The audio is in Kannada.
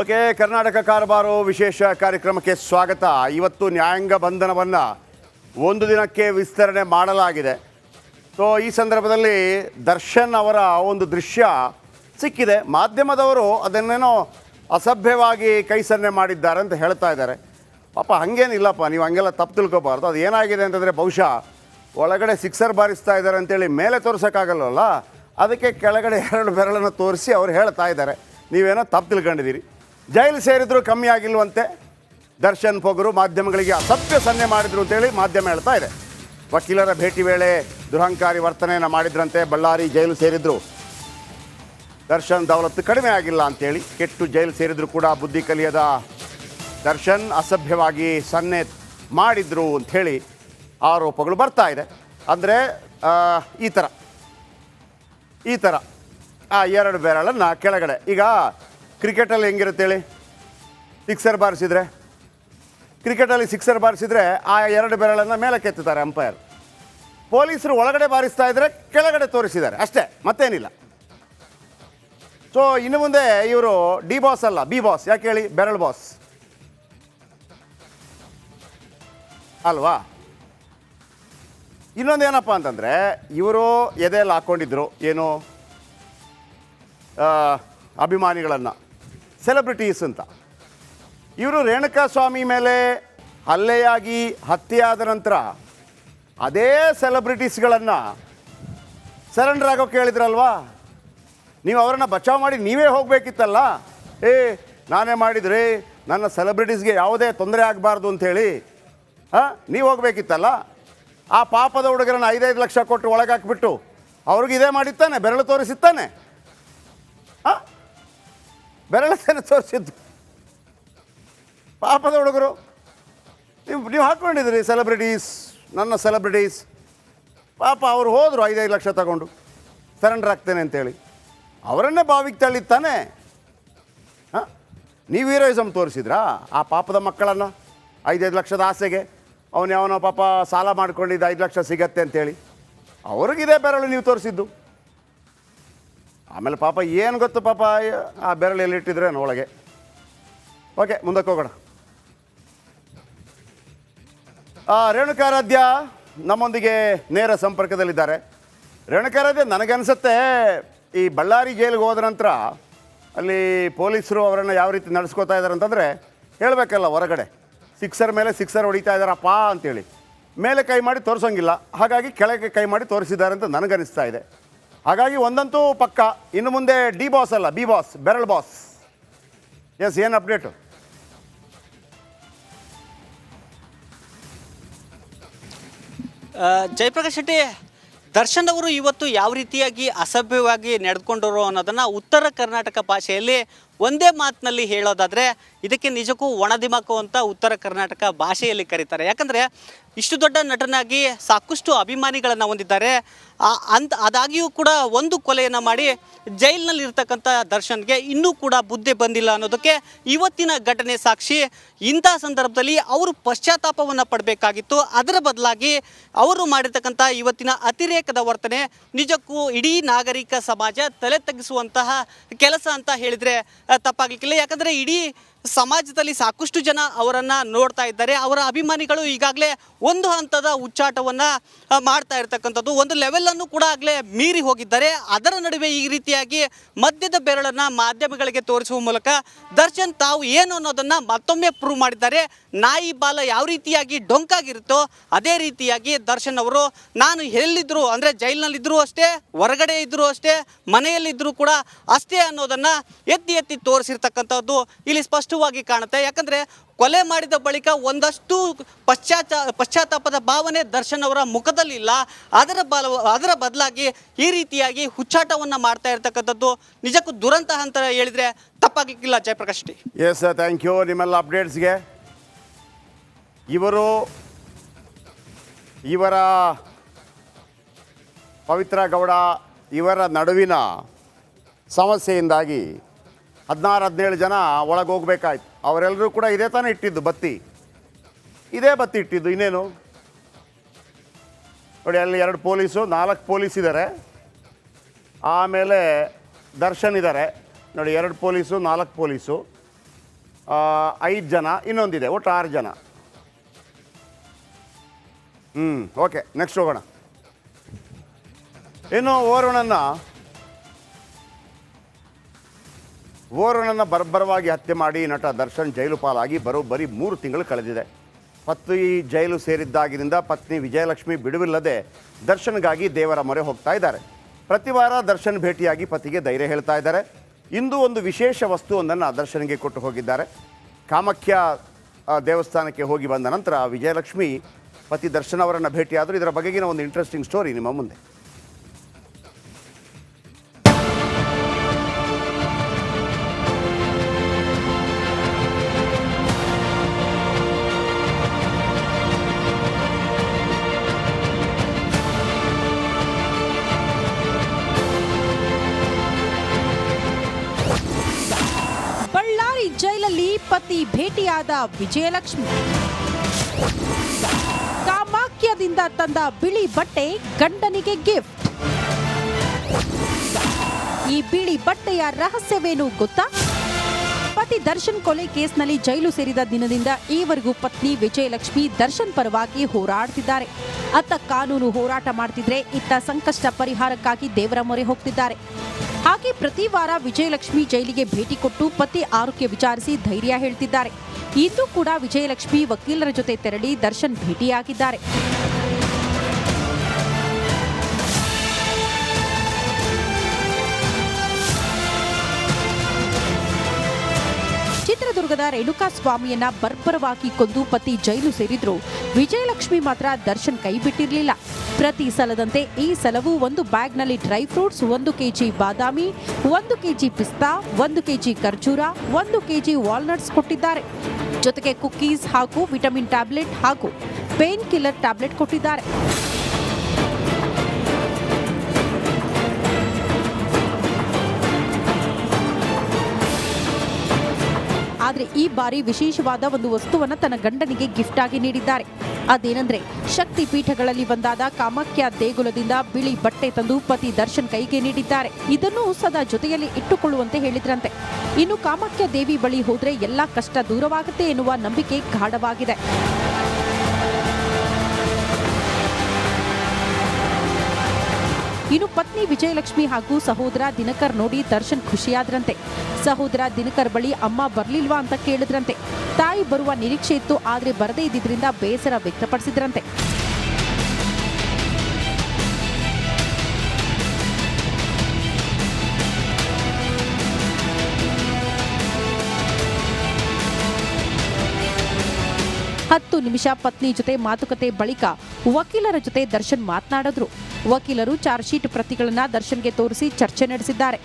ಓಕೆ, ಕರ್ನಾಟಕ ಕಾರಬಾರು ವಿಶೇಷ ಕಾರ್ಯಕ್ರಮಕ್ಕೆ ಸ್ವಾಗತ. ಇವತ್ತು ನ್ಯಾಯಾಂಗ ಬಂಧನವನ್ನು ಒಂದು ದಿನಕ್ಕೆ ವಿಸ್ತರಣೆ ಮಾಡಲಾಗಿದೆ. ಸೊ ಈ ಸಂದರ್ಭದಲ್ಲಿ ದರ್ಶನ್ ಅವರ ಒಂದು ದೃಶ್ಯ ಸಿಕ್ಕಿದೆ. ಮಾಧ್ಯಮದವರು ಅದನ್ನೇನೋ ಅಸಭ್ಯವಾಗಿ ಕೈ ಸನ್ನೆ ಮಾಡಿದ್ದಾರೆ ಅಂತ ಹೇಳ್ತಾ ಇದ್ದಾರೆ. ಪಾಪ, ಹಂಗೇನಿಲ್ಲಪ್ಪ, ನೀವು ಹಂಗೆಲ್ಲ ತಪ್ಪು ತಿಳ್ಕೊಬಾರ್ದು. ಅದು ಏನಾಗಿದೆ ಅಂತಂದರೆ ಬಹುಶಃ ಒಳಗಡೆ ಸಿಕ್ಸರ್ ಬಾರಿಸ್ತಾ ಇದ್ದಾರೆ ಅಂತೇಳಿ ಮೇಲೆ ತೋರ್ಸೋಕ್ಕಾಗಲ್ವಲ್ಲ? ಅದಕ್ಕೆ ಕೆಳಗಡೆ ಎರಡು ಬೆರಳನ್ನು ತೋರಿಸಿ ಅವ್ರು ಹೇಳ್ತಾ ಇದ್ದಾರೆ. ನೀವೇನೋ ತಪ್ಪು ತಿಳ್ಕೊಂಡಿದ್ದೀರಿ. ಜೈಲು ಸೇರಿದ್ರು ಕಮ್ಮಿ ಆಗಿಲ್ವಂತೆ. ದರ್ಶನ್ ಪೊಗರು ಮಾಧ್ಯಮಗಳಿಗೆ ಅಸಭ್ಯ ಸನ್ನೆ ಮಾಡಿದ್ರು ಅಂತೇಳಿ ಮಾಧ್ಯಮ ಹೇಳ್ತಾ ಇದೆ. ವಕೀಲರ ಭೇಟಿ ವೇಳೆ ದುರಹಂಕಾರಿ ವರ್ತನೆಯನ್ನು ಮಾಡಿದ್ರಂತೆ ಬಳ್ಳಾರಿ ಜೈಲು ಸೇರಿದ್ರು. ದರ್ಶನ್ ದೌಲತ್ತು ಕಡಿಮೆ ಆಗಿಲ್ಲ ಅಂತೇಳಿ ಕೆಟ್ಟು ಜೈಲು ಸೇರಿದ್ರು ಕೂಡ ಬುದ್ಧಿ ಕಲಿಯದ ದರ್ಶನ್ ಅಸಭ್ಯವಾಗಿ ಸನ್ನೆ ಮಾಡಿದ್ರು ಅಂಥೇಳಿ ಆರೋಪಗಳು ಬರ್ತಾ ಇದೆ. ಅಂದರೆ ಈ ಥರ ಈ ಥರ ಆ, ಎರಡು ಬೆರಳನ್ನು ಕೆಳಗಡೆ. ಈಗ ಕ್ರಿಕೆಟಲ್ಲಿ ಹೆಂಗಿರುತ್ತೆ ಹೇಳಿ? ಸಿಕ್ಸರ್ ಬಾರಿಸಿದ್ರೆ? ಕ್ರಿಕೆಟಲ್ಲಿ ಸಿಕ್ಸರ್ ಬಾರಿಸಿದ್ರೆ ಆ ಎರಡು ಬೆರಳನ್ನು ಮೇಲೆ ಕೆತ್ತುತ್ತಾರೆ ಅಂಪೈರ್ ಪೊಲೀಸರು ಒಳಗಡೆ ಬಾರಿಸ್ತಾ ಇದ್ದರೆ ಕೆಳಗಡೆ ತೋರಿಸಿದ್ದಾರೆ. ಅಷ್ಟೇ, ಮತ್ತೇನಿಲ್ಲ. ಸೊ ಇನ್ನು ಮುಂದೆ ಇವರು ಡಿ ಬಾಸ್ ಅಲ್ಲ ಬಿ ಬಾಸ್ ಯಾಕೆ ಹೇಳಿ? ಬೆರಳು ಬಾಸ್ ಅಲ್ವಾ? ಇನ್ನೊಂದು ಏನಪ್ಪ ಅಂತಂದರೆ, ಇವರು ಎದೆಯಲ್ಲಿ ಹಾಕ್ಕೊಂಡಿದ್ರು ಏನು ಅಭಿಮಾನಿಗಳನ್ನು. ಸೆಲೆಬ್ರಿಟೀಸ್ ಅಂತ. ಇವರು ರೇಣುಕಾ ಸ್ವಾಮಿ ಮೇಲೆ ಹಲ್ಲೆಯಾಗಿ ಹತ್ಯೆಯಾದ ನಂತರ ಅದೇ ಸೆಲೆಬ್ರಿಟೀಸ್ಗಳನ್ನು ಸರೆಂಡರ್ ಆಗೋ ಕೇಳಿದ್ರಲ್ವಾ ನೀವು ಅವರನ್ನು ಬಚಾವ್ ಮಾಡಿ ನೀವೇ ಹೋಗಬೇಕಿತ್ತಲ್ಲ? ಏ, ನಾನೇ ಮಾಡಿದ್ರಿ ನನ್ನ ಸೆಲೆಬ್ರಿಟೀಸ್ಗೆ ಯಾವುದೇ ತೊಂದರೆ ಆಗಬಾರ್ದು ಅಂಥೇಳಿ, ಹಾಂ, ನೀವು ಹೋಗಬೇಕಿತ್ತಲ್ಲ? ಆ ಪಾಪದ ಹುಡುಗರನ್ನ ಐದೈದು ಲಕ್ಷ ಕೊಟ್ಟು ಒಳಗಾಕ್ಬಿಟ್ಟು ಅವ್ರಿಗೆ ಇದೇ ಮಾಡಿತ್ತಾನೆ, ಬೆರಳು ತೋರಿಸಿತ್ತಾನೆ. ಹಾಂ? ಬೆರಳತ್ತೇನೆ ತೋರಿಸಿದ್ದು. ಪಾಪದ ಹುಡುಗರು. ನೀವು ನೀವು ಹಾಕ್ಕೊಂಡಿದ್ರಿ ಸೆಲೆಬ್ರಿಟೀಸ್ ನನ್ನ ಸೆಲೆಬ್ರಿಟೀಸ್ ಪಾಪ ಅವರು ಹೋದರು ಐದೈದು ಲಕ್ಷ ತಗೊಂಡು. ಸರೆಂಡರ್ ಆಗ್ತೇನೆ ಅಂತೇಳಿ. ಅವರನ್ನೇ ಬಾವಿಗೆ ತಳ್ಳಿತ್ತಾನೆ ಹಾಂ? ನೀವು ಹೀರೋಯಿಸಮ್ ತೋರಿಸಿದ್ರಾ? ಆ ಪಾಪದ ಮಕ್ಕಳನ್ನು? ಐದೈದು ಲಕ್ಷದ ಆಸೆಗೆ? ಅವನು ಯಾವನೋ ಪಾಪ ಸಾಲ ಮಾಡ್ಕೊಂಡಿದ್ದು ಐದು ಲಕ್ಷ ಸಿಗತ್ತೆ ಅಂತೇಳಿ. ಅವ್ರಿಗಿದೆ ಬೆರಳು ನೀವು ತೋರಿಸಿದ್ದು. ಆಮೇಲೆ ಪಾಪ ಏನು ಗೊತ್ತು ಪಾಪ ಆ ಬೆರಳು ಎಲ್ಲಿಟ್ಟಿದ್ರೆ ಒಳಗೆ. ಓಕೆ, ಮುಂದಕ್ಕೆ ಹೋಗೋಣ. ರೇಣುಕಾರಾಧ್ಯ ನಮ್ಮೊಂದಿಗೆ ನೇರ ಸಂಪರ್ಕದಲ್ಲಿದ್ದಾರೆ. ರೇಣುಕಾರಾಧ್ಯ, ನನಗನ್ಸುತ್ತೆ ಈ ಬಳ್ಳಾರಿ ಜೈಲಿಗೆ ಹೋದ ನಂತರ ಅಲ್ಲಿ ಪೊಲೀಸರು ಅವರನ್ನು ಯಾವ ರೀತಿ ನಡೆಸ್ಕೋತಾ ಇದ್ದಾರೆ ಅಂತಂದರೆ ಹೇಳಬೇಕಲ್ಲ ಹೊರಗಡೆ. ಸಿಕ್ಸರ್ ಮೇಲೆ ಸಿಕ್ಸರ್ ಹೊಡಿತಾ ಇದ್ದಾರಪ್ಪ ಅಂತೇಳಿ. ಮೇಲೆ ಕೈ ಮಾಡಿ ತೋರಿಸೋಂಗಿಲ್ಲ. ಹಾಗಾಗಿ ಕೆಳಗೆ ಕೈ ಮಾಡಿ ತೋರಿಸಿದ್ದಾರೆ ಅಂತ ನನಗನ್ನಿಸ್ತಾ ಇದೆ. ಹಾಗಾಗಿ ಒಂದಂತೂ ಪಕ್ಕ. ಇನ್ನು ಮುಂದೆ ಡಿ ಬಾಸ್ ಅಲ್ಲ, ಬಿ ಬಾಸ್, ಬೆರಳ್ ಬಾಸ್. ಎಸ್ ಏನು ಅಪ್ಡೇಟು ಜಯಪ್ರಕಾಶ್ ಶೆಟ್ಟಿ, ದರ್ಶನ್ ಅವರು ಇವತ್ತು ಯಾವ ರೀತಿಯಾಗಿ ಅಸಭ್ಯವಾಗಿ ನಡೆದುಕೊಂಡರು ಅನ್ನೋದನ್ನು ಉತ್ತರ ಕರ್ನಾಟಕ ಭಾಷೆಯಲ್ಲಿ ಒಂದೇ ಮಾತಿನಲ್ಲಿ ಹೇಳೋದಾದರೆ ಇದಕ್ಕೆ ನಿಜಕ್ಕೂ ಒಣದಿಮಕು ಅಂತ ಉತ್ತರ ಕರ್ನಾಟಕ ಭಾಷೆಯಲ್ಲಿ ಕರೀತಾರೆ. ಯಾಕಂದರೆ ಇಷ್ಟು ದೊಡ್ಡ ನಟನಾಗಿ ಸಾಕಷ್ಟು ಅಭಿಮಾನಿಗಳನ್ನು ಹೊಂದಿದ್ದಾರೆ. ಅಂತ ಅದಾಗಿಯೂ ಕೂಡ ಒಂದು ಕೊಲೆಯನ್ನು ಮಾಡಿ ಜೈಲಿನಲ್ಲಿರ್ತಕ್ಕಂಥ ದರ್ಶನ್ಗೆ ಇನ್ನೂ ಕೂಡ ಬುದ್ಧಿ ಬಂದಿಲ್ಲ ಅನ್ನೋದಕ್ಕೆ ಇವತ್ತಿನ ಘಟನೆ ಸಾಕ್ಷಿ. ಇಂಥ ಸಂದರ್ಭದಲ್ಲಿ ಅವರು ಪಶ್ಚಾತ್ತಾಪವನ್ನು ಪಡಬೇಕಾಗಿತ್ತು. ಅದರ ಬದಲಾಗಿ ಅವರು ಮಾಡಿರ್ತಕ್ಕಂಥ ಇವತ್ತಿನ ಅತಿರೇಕದ ವರ್ತನೆ ನಿಜಕ್ಕೂ ಇಡೀ ನಾಗರಿಕ ಸಮಾಜ ತಲೆ ತಗ್ಗಿಸುವಂತಹ ಕೆಲಸ ಅಂತ ಹೇಳಿದರೆ ತಪ್ಪಾಗಲಿಕ್ಕಿಲ್ಲ. ಯಾಕಂದರೆ ಇಡೀ ಸಮಾಜದಲ್ಲಿ ಸಾಕಷ್ಟು ಜನ ಅವರನ್ನು ನೋಡ್ತಾ ಇದ್ದಾರೆ. ಅವರ ಅಭಿಮಾನಿಗಳು ಈಗಾಗಲೇ ಒಂದು ಹಂತದ ಉಚ್ಚಾಟವನ್ನ ಮಾಡ್ತಾ ಇರ್ತಕ್ಕಂಥದ್ದು. ಒಂದು ಲೆವೆಲನ್ನು ಕೂಡ ಆಗಲೇ ಮೀರಿ ಹೋಗಿದ್ದಾರೆ. ಅದರ ನಡುವೆ ಈ ರೀತಿಯಾಗಿ ಮದ್ಯದ ಬೆರಳನ್ನು ಮಾಧ್ಯಮಗಳಿಗೆ ತೋರಿಸುವ ಮೂಲಕ ದರ್ಶನ್ ತಾವು ಏನು ಅನ್ನೋದನ್ನು ಮತ್ತೊಮ್ಮೆ ಪ್ರೂವ್ ಮಾಡಿದ್ದಾರೆ. ನಾಯಿ ಬಾಲ ಯಾವ ರೀತಿಯಾಗಿ ಡೊಂಕಾಗಿರುತ್ತೋ, ಅದೇ ರೀತಿಯಾಗಿ ದರ್ಶನ್ ಅವರು ನಾನು ಎಲ್ಲಿದ್ದರು ಅಂದರೆ ಜೈಲಿನಲ್ಲಿದ್ದರೂ ಅಷ್ಟೇ, ಹೊರಗಡೆ ಇದ್ದರೂ ಅಷ್ಟೇ ಮನೆಯಲ್ಲಿದ್ದರೂ ಕೂಡ ಅಷ್ಟೇ ಅನ್ನೋದನ್ನು ಎತ್ತಿ ಎತ್ತಿ ತೋರಿಸಿರ್ತಕ್ಕಂಥದ್ದು. ಇಲ್ಲಿ ಸ್ಪಷ್ಟವಾಗಿ ಕಾಣುತ್ತೆ. ಯಾಕಂದರೆ ಕೊಲೆ ಮಾಡಿದ ಬಳಿಕ ಒಂದಷ್ಟು ಪಶ್ಚಾತ್ತ ಪಶ್ಚಾತ್ತಾಪದ ಭಾವನೆ ದರ್ಶನ್ ಅವರ ಮುಖದಲ್ಲಿಲ್ಲ. ಅದರ ಬಲ, ಅದರ ಬದಲಾಗಿ ಈ ರೀತಿಯಾಗಿ ಹುಚ್ಚಾಟವನ್ನು ಮಾಡ್ತಾ ಇರ್ತಕ್ಕಂಥದ್ದು ನಿಜಕ್ಕೂ ದುರಂತ ಅಂತ ಹೇಳಿದರೆ ತಪ್ಪಾಗಲಿಕ್ಕಿಲ್ಲ Jayaprakash T S thank you ನಿಮ್ಮೆಲ್ಲ ಅಪ್ಡೇಟ್ಸ್ಗೆ ಇವರು ಇವರ ಪವಿತ್ರ ಗೌಡ ಇವರ ನಡುವಿನ ಸಮಸ್ಯೆಯಿಂದಾಗಿ ಹದಿನಾರು, ಹದಿನೇಳು ಜನ ಒಳಗೆ ಹೋಗ್ಬೇಕಾಯ್ತು. ಅವರೆಲ್ಲರೂ ಕೂಡ ಇದೇ ತಾನೇ ಇಟ್ಟಿದ್ದು ಬತ್ತಿ. ಇದೇ ಬತ್ತಿ ಇಟ್ಟಿದ್ದು, ಇನ್ನೇನು? ನೋಡಿ, ಅಲ್ಲಿ ಎರಡು ಪೊಲೀಸು, ನಾಲ್ಕು ಪೊಲೀಸ್ ಇದ್ದಾರೆ ಆಮೇಲೆ ದರ್ಶನ್ ಇದ್ದಾರೆ ನೋಡಿ, ಎರಡು ಪೊಲೀಸು, ನಾಲ್ಕು ಪೊಲೀಸು. ಐದು ಜನ, ಇನ್ನೊಂದಿದೆ, ಒಟ್ಟು ಆರು ಜನ. ಹ್ಞೂ ಓಕೆ, ನೆಕ್ಸ್ಟ್ ಹೋಗೋಣ. ಇನ್ನು ಓರ್ವನನ್ನು ಓರ್ವನನ್ನು ಬರ್ಬರವಾಗಿ ಹತ್ಯೆ ಮಾಡಿ ನಟ ದರ್ಶನ್ ಜೈಲು ಪಾಲಾಗಿ ಬರೋಬ್ಬರಿ ಮೂರು ತಿಂಗಳು ಕಳೆದಿದೆ. ಪತ್ನಿ ಜೈಲು ಸೇರಿದ್ದಾಗಿನಿಂದ ಪತ್ನಿ ವಿಜಯಲಕ್ಷ್ಮಿ ಬಿಡುವಿಲ್ಲದೆ ದರ್ಶನ್ಗಾಗಿ ದೇವರ ಮೊರೆ ಹೋಗ್ತಾ ಇದ್ದಾರೆ. ಪ್ರತಿ ವಾರ ದರ್ಶನ್ ಭೇಟಿಯಾಗಿ ಪತಿಗೆ ಧೈರ್ಯ ಹೇಳ್ತಾ ಇದ್ದಾರೆ. ಇಂದು ಒಂದು ವಿಶೇಷ ವಸ್ತುವೊಂದನ್ನು ದರ್ಶನ್ಗೆ ಕೊಟ್ಟು ಹೋಗಿದ್ದಾರೆ. ಕಾಮಾಖ್ಯ ದೇವಸ್ಥಾನಕ್ಕೆ ಹೋಗಿ ಬಂದ ನಂತರ ವಿಜಯಲಕ್ಷ್ಮಿ ಪತಿ ದರ್ಶನ್ ಅವರನ್ನು ಭೇಟಿಯಾದರೂ. ಇದರ ಬಗೆಗಿನ ಒಂದು ಇಂಟ್ರೆಸ್ಟಿಂಗ್ ಸ್ಟೋರಿ ನಿಮ್ಮ ಮುಂದೆ. ಬಳ್ಳಾರಿ ಜೈಲಲ್ಲಿ ಪತಿ ಭೇಟಿಯಾದ ವಿಜಯಲಕ್ಷ್ಮಿ. ಕಾಮಾಖ್ಯದಿಂದ ತಂದ ಬಿಳಿ ಬಟ್ಟೆ ಗಂಡನಿಗೆ ಗಿಫ್ಟ್ ಈ ಬಿಳಿ ಬಟ್ಟೆಯ ರಹಸ್ಯವೇನು ಗೊತ್ತಾ? ಪತಿ ದರ್ಶನ್ ಕೊಲೆ ಕೇಸ್ನಲ್ಲಿ ಜೈಲು ಸೇರಿದ ದಿನದಿಂದ ಈವರೆಗೂ ಪತ್ನಿ ವಿಜಯಲಕ್ಷ್ಮಿ ದರ್ಶನ್ ಪರವಾಗಿ ಹೋರಾಡ್ತಿದ್ದಾರೆ. ಅತ್ತ ಕಾನೂನು ಹೋರಾಟ ಮಾಡ್ತಿದ್ರೆ ಇತ್ತ ಸಂಕಷ್ಟ ಪರಿಹಾರಕ್ಕಾಗಿ ದೇವರ ಮೊರೆ ಹೋಗ್ತಿದ್ದಾರೆ. ಹಾಗೆ ಪ್ರತಿ ವಾರ ವಿಜಯಲಕ್ಷ್ಮಿ ಜೈಲಿಗೆ ಭೇಟಿ ಕೊಟ್ಟು ಪತಿ ಆರೋಗ್ಯ ವಿಚಾರಿಸಿ ಧೈರ್ಯ ಹೇಳ್ತಿದ್ದಾರೆ. ಇಂದು ಕೂಡ ವಿಜಯಲಕ್ಷ್ಮಿ ವಕೀಲರ ಜೊತೆ ತೆರಳಿ ದರ್ಶನ್ ಭೇಟಿಯಾಗಿದ್ದಾರೆ. ಚಿತ್ರದುರ್ಗದ ರೇಣುಕಾ ಸ್ವಾಮಿಯನ್ನ ಬರ್ಬರವಾಗಿ ಕೊಂದು ಪತಿ ಜೈಲು ಸೇರಿದ್ರು. ವಿಜಯಲಕ್ಷ್ಮಿ ಮಾತ್ರ ದರ್ಶನ್ ಕೈ ಬಿಟ್ಟಿರಲಿಲ್ಲ. ಪ್ರತಿ ಸಲದಂತೆ ಈ ಸಲವೂ ಒಂದು ಬ್ಯಾಗ್ನಲ್ಲಿ ಡ್ರೈ ಫ್ರೂಟ್ಸ್, ಒಂದು ಕೆಜಿ ಬಾದಾಮಿ, ಒಂದು ಕೆಜಿ ಪಿಸ್ತಾ, ಒಂದು ಕೆಜಿ ಖರ್ಜೂರ, ಒಂದು ಕೆಜಿ ವಾಲ್ನಟ್ಸ್ ಕೊಟ್ಟಿದ್ದಾರೆ. ಜೊತೆಗೆ ಕುಕ್ಕೀಸ್ ಹಾಗೂ ವಿಟಮಿನ್ ಟ್ಯಾಬ್ಲೆಟ್ ಹಾಗೂ ಪೇನ್ ಕಿಲ್ಲರ್ ಟ್ಯಾಬ್ಲೆಟ್ ಕೊಟ್ಟಿದ್ದಾರೆ. ಆದ್ರೆ ಈ ಬಾರಿ ವಿಶೇಷವಾದ ಒಂದು ವಸ್ತುವನ್ನು ತನ್ನ ಗಂಡನಿಗೆ ಗಿಫ್ಟ್ ಆಗಿ ನೀಡಿದ್ದಾರೆ. ಅದೇನೆಂದ್ರೆ ಶಕ್ತಿ ಪೀಠಗಳಲ್ಲಿ ಬಂದಾದ ಕಾಮಾಖ್ಯ ದೇಗುಲದಿಂದ ಬಿಳಿ ಬಟ್ಟೆ ತಂದು ಪತಿ ದರ್ಶನ್ ಕೈಗೆ ನೀಡಿದ್ದಾರೆ. ಇದನ್ನು ಸದಾ ಜೊತೆಯಲ್ಲಿ ಇಟ್ಟುಕೊಳ್ಳುವಂತೆ ಹೇಳಿದ್ರಂತೆ. ಇನ್ನು ಕಾಮಾಖ್ಯ ದೇವಿ ಬಳಿ ಹೋದ್ರೆ ಎಲ್ಲಾ ಕಷ್ಟ ದೂರವಾಗುತ್ತೆ ಎನ್ನುವ ನಂಬಿಕೆ ಗಾಢವಾಗಿದೆ. ಇನ್ನು ಪತ್ನಿ ವಿಜಯಲಕ್ಷ್ಮಿ ಹಾಗೂ ಸಹೋದರ ದಿನಕರ್ ನೋಡಿ ದರ್ಶನ್ ಖುಷಿಯಾದ್ರಂತೆ. ಸಹೋದರ ದಿನಕರ್ ಬಳಿ ಅಮ್ಮ ಬರ್ಲಿಲ್ವಾ ಅಂತ ಕೇಳಿದ್ರಂತೆ. ತಾಯಿ ಬರುವ ನಿರೀಕ್ಷೆ ಇತ್ತು, ಆದ್ರೆ ಬರದೇ ಇದ್ದಿದ್ರಿಂದ ಬೇಸರ ವ್ಯಕ್ತಪಡಿಸಿದ್ರಂತೆ. ಹತ್ತು ನಿಮಿಷ ಪತ್ನಿ ಜೊತೆ ಮಾತುಕತೆ ಬಳಿಕ ವಕೀಲರ ಜೊತೆ ದರ್ಶನ್ ಮಾತನಾಡಿದ್ರು. ವಕೀಲರು ಚಾರ್ಜ್ ಶೀಟ್ ಪ್ರತಿಗಳನ್ನ ದರ್ಶನ್ಗೆ ತೋರಿಸಿ ಚರ್ಚೆ ನಡೆಸಿದ್ದಾರೆ.